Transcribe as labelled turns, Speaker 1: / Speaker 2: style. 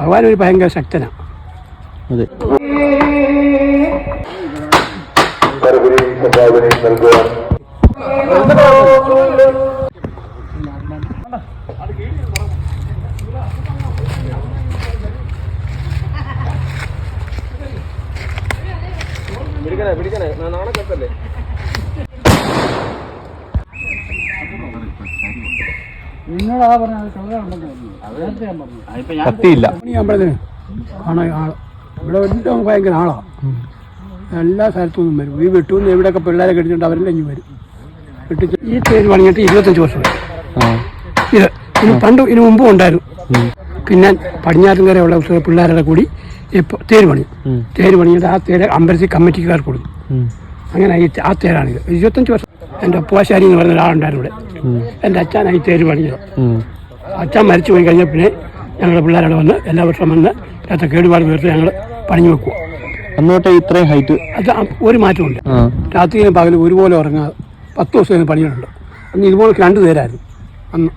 Speaker 1: ഭഗവാൻ ഒരു ഭയങ്കര ശക്തനാണ്
Speaker 2: അതെ.
Speaker 3: മറുപടിയും
Speaker 2: കത്തിയില്ല
Speaker 1: അമ്പലത്തിന് ആൾ ഇവിടെ എല്ലാം ഭയങ്കര ആളാ. എല്ലാ സ്ഥലത്തു നിന്നും വരും. ഈ വെട്ടൂന്ന് എവിടെയൊക്കെ പിള്ളേരെ കെട്ടിട്ടുണ്ട് അവരെല്ലാം ഇനി വരും. കെട്ടിച്ച് ഈ തേര് പണിഞ്ഞിട്ട് ഇരുപത്തഞ്ച് വർഷം
Speaker 2: ആ.
Speaker 1: ഇത് ഇത് പണ്ട് ഇതിനു മുമ്പും ഉണ്ടായിരുന്നു. പിന്നെ പടിഞ്ഞാറ്റുംകരയുള്ള ഉള്ള പിള്ളേരുടെ കൂടി ഇപ്പോൾ തേര് പണി. തേര് പണിഞ്ഞിട്ട് ആ തേര് അമ്പലത്തിൽ കമ്മിറ്റിക്കാർ കൊടുക്കും. അങ്ങനെ ഈ ആ തേരാണിത്. ഇരുപത്തഞ്ച് വർഷം. എന്റെ ഉപ്പുവാശാരി എന്ന് പറഞ്ഞ ഒരാളുണ്ടായിരുന്നു ഇവിടെ. എന്റെ അച്ഛൻ ഈ തേര് പണിഞ്ഞത് അച്ഛൻ മരിച്ചു പോയി കഴിഞ്ഞ പിന്നെ ഞങ്ങളുടെ പിള്ളേരവിടെ വന്ന് എല്ലാ വർഷവും വന്ന് ഇല്ലാത്ത കേടുപാട് തീർത്ത് ഞങ്ങൾ പണിഞ്ഞു വെക്കുക
Speaker 2: ഇത്രയും ഹൈറ്റ്?
Speaker 1: അത് ഒരു മാറ്റമുണ്ട് രാത്രിയിലും പകലും ഒരുപോലെ ഉറങ്ങാതെ പത്ത് ദിവസം പണിയുണ്ട് അന്ന് ഇതുപോലെ രണ്ട് നേരമായിരുന്നു അന്ന്.